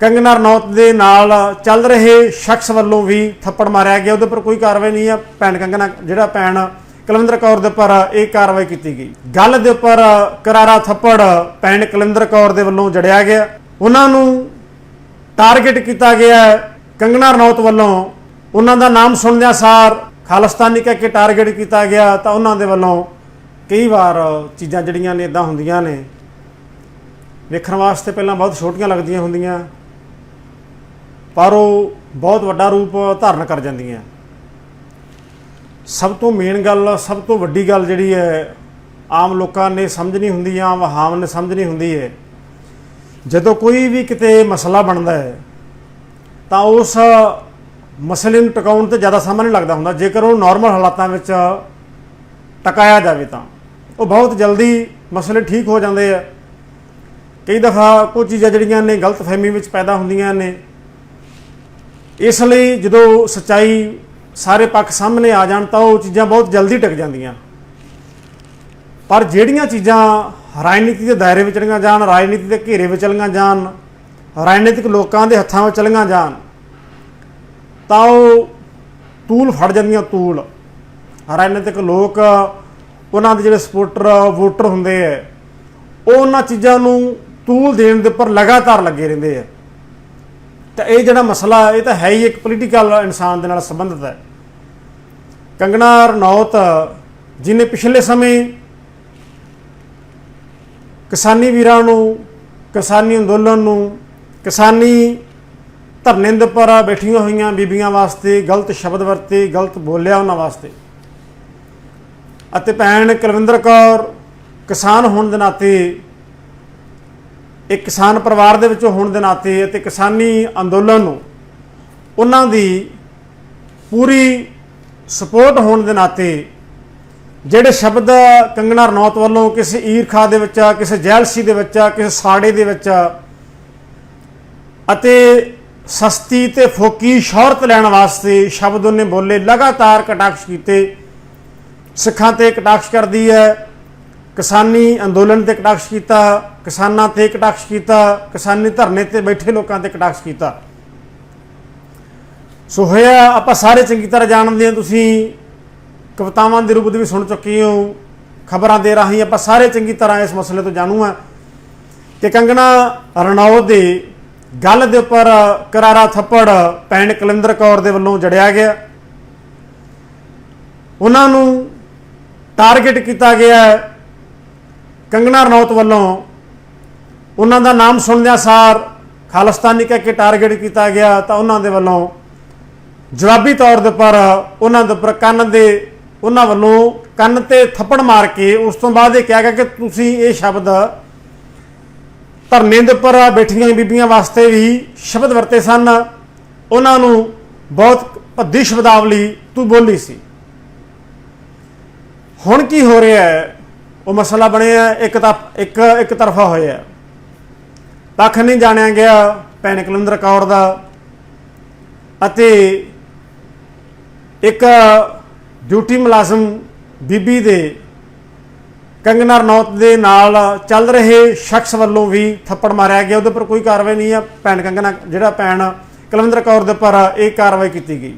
ਕੰਗਨਾ ਰਣੌਤ ਦੇ ਨਾਲ ਚੱਲ ਰਹੇ ਸ਼ਖਸ ਵੱਲੋਂ ਵੀ ਥੱਪੜ ਮਾਰਿਆ ਗਿਆ। ਉਹਦੇ ਉੱਪਰ ਕੋਈ ਕਾਰਵਾਈ ਨਹੀਂ ਆ। ਭੈਣ ਕੰਗਨਾ, ਜਿਹੜਾ ਭੈਣ ਕੁਲਵਿੰਦਰ ਕੌਰ ਦੇ ਉੱਪਰ ਇਹ ਕਾਰਵਾਈ ਕੀਤੀ ਗਈ। ਗੱਲ ਦੇ ਉੱਪਰ ਕਰਾਰਾ ਥੱਪੜ ਭੈਣ ਕੁਲਵਿੰਦਰ ਕੌਰ ਦੇ ਵੱਲੋਂ ਜੜਿਆ ਗਿਆ। ਉਹਨਾਂ ਨੂੰ ਟਾਰਗੇਟ ਕੀਤਾ ਗਿਆ ਕੰਗਨਾ ਰਣੌਤ ਵੱਲੋਂ। ਉਹਨਾਂ ਦਾ ਨਾਮ ਸੁਣਦਿਆਂ ਸਾਰ ਖਾਲਿਸਤਾਨੀ ਕਹਿ ਕੇ ਟਾਰਗੇਟ ਕੀਤਾ ਗਿਆ ਤਾਂ ਉਹਨਾਂ ਦੇ ਵੱਲੋਂ ਕਈ ਵਾਰ ਚੀਜ਼ਾਂ ਜਿਹੜੀਆਂ ਨੇ ਇਦਾਂ ਹੁੰਦੀਆਂ ਨੇ, ਵੇਖਣ ਵਾਸਤੇ ਪਹਿਲਾਂ ਬਹੁਤ ਛੋਟੀਆਂ ਲੱਗਦੀਆਂ ਹੁੰਦੀਆਂ। ਪਰ ਉਹ ਬਹੁਤ ਵੱਡਾ ਰੂਪ ਧਾਰਨ ਕਰ ਜਾਂਦੀਆਂ। ਸਭ ਤੋਂ ਮੇਨ ਗੱਲ, ਸਭ ਤੋਂ ਵੱਡੀ ਗੱਲ ਜਿਹੜੀ ਹੈ, ਆਮ ਲੋਕਾਂ ਨੇ ਸਮਝ ਨਹੀਂ ਹੁੰਦੀ ਹੈ ਆਮ ਆਮ ਨੇ ਸਮਝ ਨਹੀਂ ਹੁੰਦੀ ਹੈ, ਜਦੋਂ ਕੋਈ ਵੀ ਕਿਤੇ ਮਸਲਾ ਬਣਦਾ ਹੈ, ਤਾਂ ਉਸ ਮਸਲੇ ਨੂੰ ਟਿਕਾਉਣ ਤੇ ਜ਼ਿਆਦਾ ਸਮਾਂ ਨਹੀਂ ਲੱਗਦਾ ਹੁੰਦਾ। ਜੇਕਰ ਉਹ ਨਾਰਮਲ ਹਾਲਾਤਾਂ ਵਿੱਚ ਟਿਕਾਇਆ ਜਾਵੇ ਤਾਂ, ਉਹ ਬਹੁਤ ਜਲਦੀ ਮਸਲੇ ਠੀਕ ਹੋ ਜਾਂਦੇ ਆ। ਕਈ ਦਫਾ ਕੁਝ ਚੀਜ਼ਾਂ ਜਿਹੜੀਆਂ ਨੇ ਗਲਤ ਫਹਿਮੀ ਵਿੱਚ ਪੈਦਾ ਹੁੰਦੀਆਂ ਨੇ ਇਸ ਲਈ ਜਦੋਂ ਸਚਾਈ ਸਾਰੇ ਪੱਖ ਸਾਹਮਣੇ ਆ ਜਾਣ ਤਾਂ ਉਹ ਚੀਜ਼ਾਂ ਬਹੁਤ ਜਲਦੀ ਟਿਕ ਜਾਂਦੀਆਂ। ਪਰ ਜਿਹੜੀਆਂ ਚੀਜ਼ਾਂ ਰਾਜਨੀਤੀ ਦੇ ਦਾਇਰੇ ਵਿੱਚ ਚਲੀਆਂ ਜਾਣ, ਰਾਜਨੀਤੀ ਦੇ ਘੇਰੇ ਵਿੱਚ ਚਲੀਆਂ ਜਾਣ, ਰਾਜਨੀਤਿਕ ਲੋਕਾਂ ਦੇ ਹੱਥਾਂ ਵਿੱਚ ਚਲੀਆਂ ਜਾਣ, ਤਾਂ ਉਹ ਤੂਲ ਫੜ ਜਾਂਦੀਆਂ ਤੂਲ। ਰਾਜਨੀਤਿਕ ਲੋਕ, ਉਹਨਾਂ ਦੇ ਜਿਹੜੇ ਸਪੋਰਟਰ ਵੋਟਰ ਹੁੰਦੇ ਆ ਉਹ ਉਹਨਾਂ ਚੀਜ਼ਾਂ ਨੂੰ ਤੂਲ ਦੇਣ ਦੇ ਉੱਪਰ ਲਗਾਤਾਰ ਲੱਗੇ ਰਹਿੰਦੇ ਆ ਤਾਂ ਇਹ ਜਿਹੜਾ ਮਸਲਾ ਇਹ ਤਾਂ ਹੈ ਹੀ ਇੱਕ ਪੋਲੀਟੀਕਲ ਇਨਸਾਨ ਦੇ ਨਾਲ ਸੰਬੰਧਿਤ ਹੈ। ਕੰਗਣਾ ਰਣੌਤ ਜਿਨੇ ਪਿਛਲੇ ਸਮੇਂ ਕਿਸਾਨੀ ਵੀਰਾਂ ਨੂੰ, ਕਿਸਾਨੀ ਅੰਦੋਲਨ ਨੂੰ, ਕਿਸਾਨੀ ਧਰਨੇ ਦੇ ਉੱਪਰ ਬੈਠੀਆਂ ਹੋਈਆਂ ਬੀਬੀਆਂ ਵਾਸਤੇ ਗਲਤ ਸ਼ਬਦ ਵਰਤੇ, ਗਲਤ ਬੋਲਿਆ ਉਹਨਾਂ ਵਾਸਤੇ। ਅਤੇ ਭੈਣ ਕੁਲਵਿੰਦਰ ਕੌਰ ਕਿਸਾਨ ਹੋਣ ਦੇ ਨਾਤੇ ਇਹ ਕਿਸਾਨ ਪਰਿਵਾਰ ਦੇ ਵਿੱਚੋਂ ਹੋਣ ਦੇ ਨਾਤੇ ਅਤੇ ਕਿਸਾਨੀ ਅੰਦੋਲਨ ਨੂੰ ਉਹਨਾਂ ਦੀ ਪੂਰੀ ਸਪੋਰਟ ਹੋਣ ਦੇ ਨਾਤੇ ਜਿਹੜੇ ਸ਼ਬਦ ਕੰਗਣਾ ਰਣੌਤ ਵੱਲੋਂ ਕਿਸੇ ਈਰਖਾ ਦੇ ਵਿੱਚ ਕਿਸੇ ਜੈਲਸੀ ਦੇ ਵਿੱਚ ਕਿਸੇ ਸਾੜੇ ਦੇ ਵਿੱਚ ਅਤੇ ਸਸਤੀ ਤੇ ਫੋਕੀ ਸ਼ੌਹਰਤ ਲੈਣ ਵਾਸਤੇ ਸ਼ਬਦ ਉਹਨੇ ਬੋਲੇ, ਲਗਾਤਾਰ ਕਟਾਕਸ਼ ਕੀਤੇ, ਸਿੱਖਾਂ ਤੇ ਕਟਾਕਸ਼ ਕਰਦੀ ਹੈ। ਕਿਸਾਨੀ ਅੰਦੋਲਨ ਤੇ ਕਟਾਕਸ਼ ਕੀਤਾ, ਕਿਸਾਨਾਂ ਤੇ ਕਟਾਕਸ਼ ਕੀਤਾ, ਕਿਸਾਨੀ ਧਰਨੇ ਤੇ ਬੈਠੇ ਲੋਕਾਂ ਤੇ ਕਟਾਕਸ਼ ਕੀਤਾ। ਸੋ ਹੋਇਆ, ਆਪਾਂ ਸਾਰੇ ਚੰਗੀ ਤਰ੍ਹਾਂ ਜਾਣਦੇ ਹਾਂ, ਤੁਸੀਂ ਕਵਿਤਾਵਾਂ ਦੇ ਰੂਪ ਦੇ ਵੀ ਸੁਣ ਚੁੱਕੇ ਹੋ, ਖਬਰਾਂ ਦੇ ਰਾਹੀਂ ਆਪਾਂ ਸਾਰੇ ਚੰਗੀ ਤਰ੍ਹਾਂ ਇਸ ਮਸਲੇ ਤੋਂ ਜਾਣੂ ਆ ਕਿ ਕੰਗਣਾ ਰਣੌਤ ਦੇ ਗੱਲ ਦੇ ਉੱਪਰ ਕਰਾਰਾ ਥੱਪੜ ਪੈਣ ਕੁਲਵਿੰਦਰ ਕੌਰ ਦੇ ਵੱਲੋਂ ਜੜਿਆ ਗਿਆ। ਉਹਨਾਂ ਨੂੰ ਟਾਰਗੇਟ ਕੀਤਾ ਗਿਆ ਕੰਗਣਾ ਰਣੌਤ ਵੱਲੋਂ ਉਹਨਾਂ ਦਾ ਨਾਮ ਸੁਣਦਿਆਂ ਸਾਰ ਖਾਲਿਸਤਾਨੀ ਕਹਿ ਕੇ ਟਾਰਗੇਟ ਕੀਤਾ ਗਿਆ ਤਾਂ ਉਹਨਾਂ ਦੇ ਵੱਲੋਂ ਜਵਾਬੀ ਤੌਰ ਦੇ ਉੱਪਰ ਉਹਨਾਂ ਦੇ ਉੱਪਰ ਕੰਨ ਦੇ ਉਹਨਾਂ ਵੱਲੋਂ ਕੰਨ ਤੇ ਥੱਪੜ ਮਾਰ ਕੇ ਉਸ ਤੋਂ ਬਾਅਦ ਇਹ ਕਿਹਾ ਗਿਆ ਕਿ ਤੁਸੀਂ ਇਹ ਸ਼ਬਦ ਧਰਨੇ ਦੇ ਉੱਪਰ ਬੈਠੀਆਂ ਬੀਬੀਆਂ ਵਾਸਤੇ ਵੀ ਸ਼ਬਦ ਵਰਤੇ ਸਨ। ਉਹਨਾਂ ਨੂੰ ਬਹੁਤ ਭੱਦੀ ਸ਼ਬਦਾਵਲੀ ਤੂੰ ਬੋਲੀ ਸੀ। ਹੁਣ ਕੀ ਹੋ ਰਿਹਾ ਹੈ? ਉਹ ਮਸਲਾ ਬਣਿਆ ਇੱਕ ਤਾਂ ਇੱਕ ਇੱਕ ਤਰਫਾ ਹੋਇਆ ਪੱਖ ਨਹੀਂ ਜਾਣਿਆ ਗਿਆ ਭੈਣ ਕੁਲਵਿੰਦਰ ਕੌਰ ਦਾ। ਅਤੇ ਇੱਕ ਡਿਊਟੀ ਮੁਲਾਜ਼ਮ ਬੀਬੀ ਦੇ ਕੰਗਨਾ ਰਣੌਤ ਦੇ ਨਾਲ ਚੱਲ ਰਹੇ ਸ਼ਖਸ ਵੱਲੋਂ ਵੀ ਥੱਪੜ ਮਾਰਿਆ ਗਿਆ। ਉਹਦੇ ਉੱਪਰ ਕੋਈ ਕਾਰਵਾਈ ਨਹੀਂ ਆ ਭੈਣ ਕੰਗਨਾ, ਜਿਹੜਾ ਭੈਣ ਕੁਲਵਿੰਦਰ ਕੌਰ ਦੇ ਉੱਪਰ ਇਹ ਕਾਰਵਾਈ ਕੀਤੀ ਗਈ।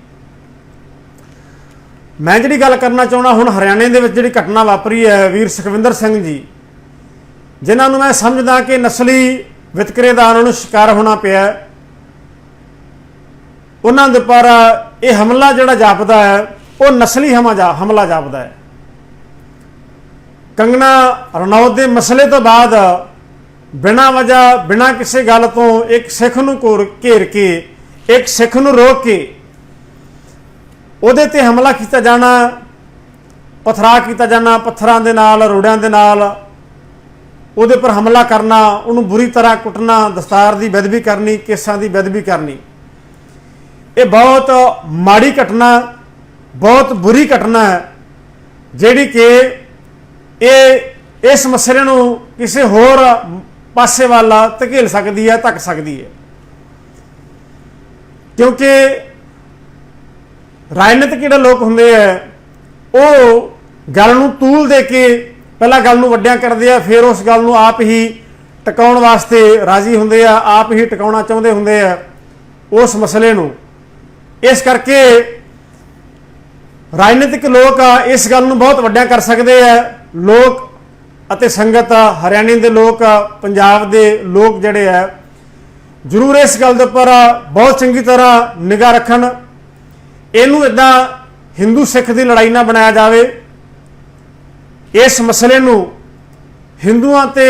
ਮੈਂ ਜਿਹੜੀ ਗੱਲ ਕਰਨਾ ਚਾਹੁੰਦਾ, ਹੁਣ ਹਰਿਆਣੇ ਦੇ ਵਿੱਚ ਜਿਹੜੀ ਘਟਨਾ ਵਾਪਰੀ ਹੈ ਵੀਰ ਸੁਖਵਿੰਦਰ ਸਿੰਘ ਜੀ, ਜਿਨ੍ਹਾਂ ਨੂੰ ਮੈਂ ਸਮਝਦਾ ਕਿ ਨਸਲੀ ਵਿਤਕਰੇ ਦਾ ਉਹਨਾਂ ਨੂੰ ਸ਼ਿਕਾਰ ਹੋਣਾ ਪਿਆ ਉਹਨਾਂ ਦੇ ਪਰ ਇਹ ਹਮਲਾ ਜਿਹੜਾ ਜਾਪਦਾ ਹੈ, ਉਹ ਨਸਲੀ ਹਮਲਾ ਹਮਲਾ ਜਾਪਦਾ ਹੈ। ਕੰਗਣਾ ਰਣੌਤ ਦੇ ਮਸਲੇ ਤੋਂ ਬਾਅਦ ਬਿਨਾਂ ਵਜ੍ਹਾ, ਬਿਨਾਂ ਕਿਸੇ ਗੱਲ ਤੋਂ ਇੱਕ ਸਿੱਖ ਨੂੰ ਘੋਰ, ਘੇਰ ਕੇ, ਇੱਕ ਸਿੱਖ ਨੂੰ ਰੋਕ ਕੇ ਉਹਦੇ ਤੇ ਹਮਲਾ ਕੀਤਾ ਜਾਣਾ ਪਥਰਾ ਕੀਤਾ ਜਾਣਾ, ਪੱਥਰਾਂ ਦੇ ਨਾਲ, ਰੋੜਿਆਂ ਦੇ ਨਾਲ, ਉਹਦੇ ਪਰ ਹਮਲਾ ਕਰਨਾ, ਉਹਨੂੰ ਬੁਰੀ ਤਰ੍ਹਾਂ ਕੁੱਟਣਾ, ਦਸਤਾਰ ਦੀ ਬੇਦਬੀ ਕਰਨੀ, ਕੇਸਾਂ ਦੀ ਬੇਦਬੀ ਕਰਨੀ। ਇਹ ਬਹੁਤ ਮਾੜੀ ਘਟਨਾ, ਬਹੁਤ ਬੁਰੀ ਘਟਨਾ ਹੈ, ਜਿਹੜੀ ਕਿ ਇਹ, ਇਸ ਮਸਲੇ ਨੂੰ ਕਿਸੇ ਹੋਰ ਪਾਸੇ ਵਾਲਾ ਧਕੇਲ ਸਕਦੀ ਹੈ, ਧੱਕ ਸਕਦੀ ਹੈ। ਕਿਉਂਕਿ ਰਾਜਨੀਤਿਕ ਜਿਹੜੇ ਲੋਕ ਹੁੰਦੇ ਆ ਉਹ ਗੱਲ ਨੂੰ ਤੂਲ ਦੇ ਕੇ ਪਹਿਲਾਂ ਗੱਲ ਨੂੰ ਵੱਡਿਆਂ ਕਰਦੇ ਆ ਫਿਰ ਉਸ ਗੱਲ ਨੂੰ ਆਪ ਹੀ ਟਿਕਾਉਣ ਵਾਸਤੇ ਰਾਜ਼ੀ ਹੁੰਦੇ ਆ ਆਪ ਹੀ ਟਿਕਾਉਣਾ ਚਾਹੁੰਦੇ ਹੁੰਦੇ ਆ ਉਸ ਮਸਲੇ ਨੂੰ। ਇਸ ਕਰਕੇ ਰਾਜਨੀਤਿਕ ਲੋਕ ਆ, ਇਸ ਗੱਲ ਨੂੰ ਬਹੁਤ ਵੱਡਿਆਂ ਕਰ ਸਕਦੇ ਆ। ਲੋਕ ਅਤੇ ਸੰਗਤ ਹਰਿਆਣੇ ਦੇ ਲੋਕ ਪੰਜਾਬ ਦੇ ਲੋਕ ਜਿਹੜੇ ਆ ਜ਼ਰੂਰ ਇਸ ਗੱਲ ਦੇ ਉੱਪਰ ਬਹੁਤ ਚੰਗੀ ਤਰ੍ਹਾਂ ਨਿਗਾਹ ਰੱਖਣ। ਇਹਨੂੰ ਇਦਾਂ ਹਿੰਦੂ ਸਿੱਖ ਦੀ ਲੜਾਈ ਨਾ ਬਣਾਇਆ ਜਾਵੇ। ਇਸ ਮਸਲੇ ਨੂੰ ਹਿੰਦੂਆਂ ਤੇ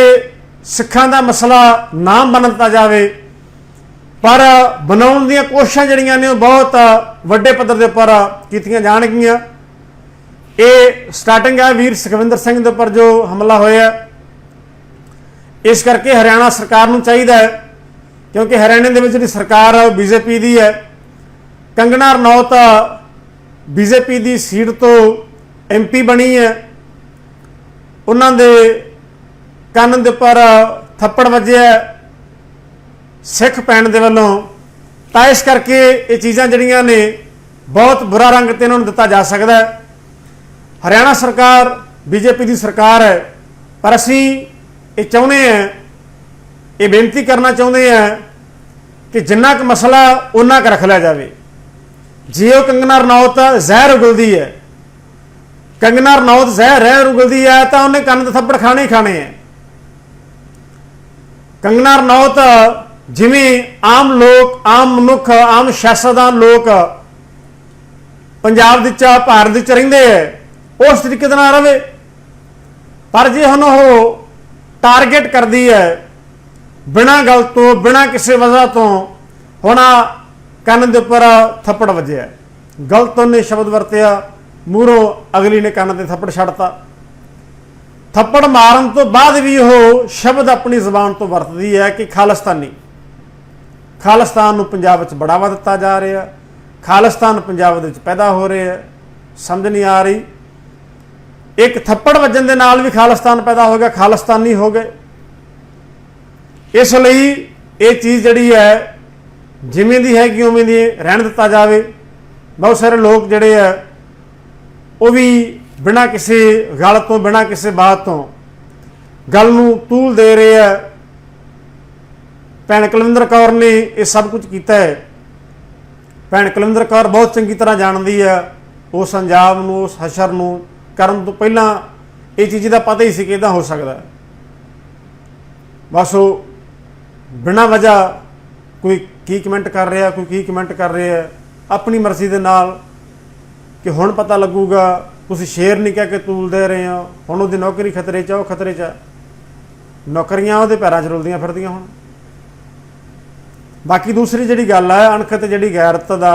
ਸਿੱਖਾਂ ਦਾ ਮਸਲਾ ਨਾ ਬਣ ਦਿੱਤਾ ਜਾਵੇ। ਪਰ ਬਣਾਉਣ ਦੀਆਂ ਕੋਸ਼ਿਸ਼ਾਂ ਜਿਹੜੀਆਂ ਨੇ ਉਹ ਬਹੁਤ ਵੱਡੇ ਪੱਧਰ ਦੇ ਉੱਪਰ ਕੀਤੀਆਂ ਜਾਣਗੀਆਂ। ਇਹ ਸਟਾਰਟਿੰਗ ਹੈ ਵੀਰ ਸੁਖਵਿੰਦਰ ਸਿੰਘ ਦੇ ਉੱਪਰ ਜੋ ਹਮਲਾ ਹੋਇਆ। ਇਸ ਕਰਕੇ ਹਰਿਆਣਾ ਸਰਕਾਰ ਨੂੰ ਚਾਹੀਦਾ ਹੈ, ਕਿਉਂਕਿ ਹਰਿਆਣੇ ਦੇ ਵਿੱਚ ਜਿਹੜੀ ਸਰਕਾਰ ਹੈ ਉਹ ਬੀਜੇਪੀ ਦੀ ਹੈ। ਕੰਗਨਾ ਰਣੌਤ ਬੀਜੇਪੀ ਦੀ ਸੀਟ ਤੋਂ ਐਮਪੀ ਬਣੀ ਹੈ। ਉਹਨਾਂ ਦੇ ਕੰਨ ਦੇ ਉੱਪਰ ਥੱਪੜ ਵੱਜਿਆ ਸਿੱਖ ਪੈਣ ਦੇ ਵੱਲੋਂ। ਤਾਂ ਇਸ ਕਰਕੇ ਇਹ ਚੀਜ਼ਾਂ ਜਿਹੜੀਆਂ ਨੇ, ਬਹੁਤ ਬੁਰਾ ਰੰਗ ਤੇ ਇਹਨਾਂ ਨੂੰ ਦਿੱਤਾ ਜਾ ਸਕਦਾ ਹੈ। ਹਰਿਆਣਾ ਸਰਕਾਰ, ਬੀਜੇਪੀ ਦੀ ਸਰਕਾਰ ਹੈ। ਪਰ ਅਸੀਂ ਇਹ ਚਾਹੁੰਦੇ ਹਾਂ, ਇਹ ਬੇਨਤੀ ਕਰਨਾ ਚਾਹੁੰਦੇ ਹਾਂ ਕਿ ਜਿੰਨਾ ਕੁ ਮਸਲਾ ਉਹਨਾਂ ਕੁ ਰੱਖ ਲਿਆ ਜਾਵੇ। ਜੇ ਉਹ ਕੰਗਨਾ ਰਣੌਤ ਜ਼ਹਿਰ ਉਗਲਦੀ ਹੈ। ਕੰਗਨਾ ਰਣੌਤ ਜ਼ਹਿਰ ਹੈ, ਉਗਲਦੀ ਹੈ ਤਾਂ ਉਹਨੇ ਕੰਨ ਦੇ ਥੱਪੜ ਖਾਣੇ ਹੀ ਖਾਣੇ ਹੈ। ਕੰਗਨਾ ਰਣੌਤ ਜਿਵੇਂ ਆਮ ਲੋਕ, ਆਮ ਮਨੁੱਖ, ਆਮ ਸਿਆਸਤਦਾਨ ਲੋਕ ਪੰਜਾਬ ਦੇ ਚ ਭਾਰਤ ਵਿੱਚ ਰਹਿੰਦੇ ਹੈ, ਉਸ ਤਰੀਕੇ ਦੇ ਨਾਲ ਰਵੇ ਪਰ ਜੇ ਹੁਣ ਉਹ ਟਾਰਗੇਟ ਕਰਦੀ ਹੈ, ਬਿਨਾਂ ਗੱਲ ਤੋਂ, ਬਿਨਾਂ ਕਿਸੇ ਵਜ੍ਹਾ ਤੋਂ, ਹੁਣ ਕੰਨ ਦੇ ਉੱਪਰ ਥੱਪੜ ਵੱਜਿਆ। ਗਲਤ ਉਹਨੇ ਸ਼ਬਦ ਵਰਤਿਆ ਮੂਹਰੋਂ ਅਗਲੀ ਨੇ ਕੰਨ ਤੇ ਥੱਪੜ ਛੱਡਤਾ। ਥੱਪੜ ਮਾਰਨ ਤੋਂ ਬਾਅਦ ਵੀ ਉਹ ਸ਼ਬਦ ਆਪਣੀ ਜ਼ੁਬਾਨ ਤੋਂ ਵਰਤਦੀ ਹੈ ਕਿ ਖਾਲਿਸਤਾਨੀ। ਖਾਲਿਸਤਾਨ ਨੂੰ ਪੰਜਾਬ ਵਿੱਚ ਬੜਾਵਾ ਦਿੱਤਾ ਜਾ ਰਿਹਾ, ਖਾਲਿਸਤਾਨ ਪੰਜਾਬ ਦੇ ਵਿੱਚ ਪੈਦਾ ਹੋ ਰਿਹਾ ਸਮਝ ਨਹੀਂ ਆ ਰਹੀ। ਇੱਕ ਥੱਪੜ ਵੱਜਣ ਦੇ ਨਾਲ ਵੀ ਖਾਲਿਸਤਾਨ ਪੈਦਾ ਹੋ ਗਿਆ, ਖਾਲਿਸਤਾਨੀ ਹੋ ਗਏ। ਇਸ ਲਈ ਇਹ ਚੀਜ਼ ਜਿਹੜੀ ਹੈ ਜਿਵੇਂ ਦੀ ਹੈਗੀ ਉਵੇਂ ਦੀ ਰਹਿਣ ਦਿੱਤਾ ਜਾਵੇ। ਬਹੁਤ ਸਾਰੇ ਲੋਕ ਜਿਹੜੇ ਆ, ਉਹ ਵੀ ਬਿਨਾਂ ਕਿਸੇ ਗੱਲ ਤੋਂ, ਬਿਨਾਂ ਕਿਸੇ ਬਾਤ ਤੋਂ ਗੱਲ ਨੂੰ ਤੂਲ ਦੇ ਰਹੇ ਆ। ਭੈਣ ਕੁਲਵਿੰਦਰ ਕੌਰ ਨੇ ਇਹ ਸਭ ਕੁਝ ਕੀਤਾ ਹੈ। ਭੈਣ ਕੁਲਵਿੰਦਰ ਕੌਰ ਬਹੁਤ ਚੰਗੀ ਤਰ੍ਹਾਂ ਜਾਣਦੀ ਹੈ ਉਸ ਅੰਜਾਮ ਨੂੰ, ਉਸ ਹਸ਼ਰ ਨੂੰ ਕਰਨ ਤੋਂ ਪਹਿਲਾਂ ਇਹ ਚੀਜ਼ ਦਾ ਪਤਾ ਹੀ ਸੀ ਕਿ ਇਦਾਂ ਹੋ ਸਕਦਾ ਹੈ। ਬਸ ਉਹ ਬਿਨਾਂ ਵਜ੍ਹਾ ਕੋਈ ਕੀ ਕਮੈਂਟ ਕਰ ਰਿਹਾ ਕੋਈ ਕੀ ਕਮੈਂਟ ਕਰ ਰਿਹਾ ਆਪਣੀ ਮਰਜ਼ੀ ਦੇ ਨਾਲ ਕਿ ਹੁਣ ਪਤਾ ਲੱਗੂਗਾ ਤੁਸੀਂ ਸ਼ੇਰ ਨਹੀਂ ਕਹਿ ਕੇ ਤੂਲ ਦੇ ਰਹੇ ਹੋ ਹੁਣ ਉਹਦੀ ਨੌਕਰੀ ਖਤਰੇ 'ਚ ਆ, ਉਹ ਖਤਰੇ 'ਚ ਆ। ਨੌਕਰੀਆਂ ਉਹਦੇ ਪੈਰਾਂ 'ਚ ਰੁਲਦੀਆਂ ਫਿਰਦੀਆਂ ਹੁਣ ਬਾਕੀ ਦੂਸਰੀ ਜਿਹੜੀ ਗੱਲ ਹੈ ਅਣਖ ਤੇ ਜਿਹੜੀ ਗੈਰਤ ਦਾ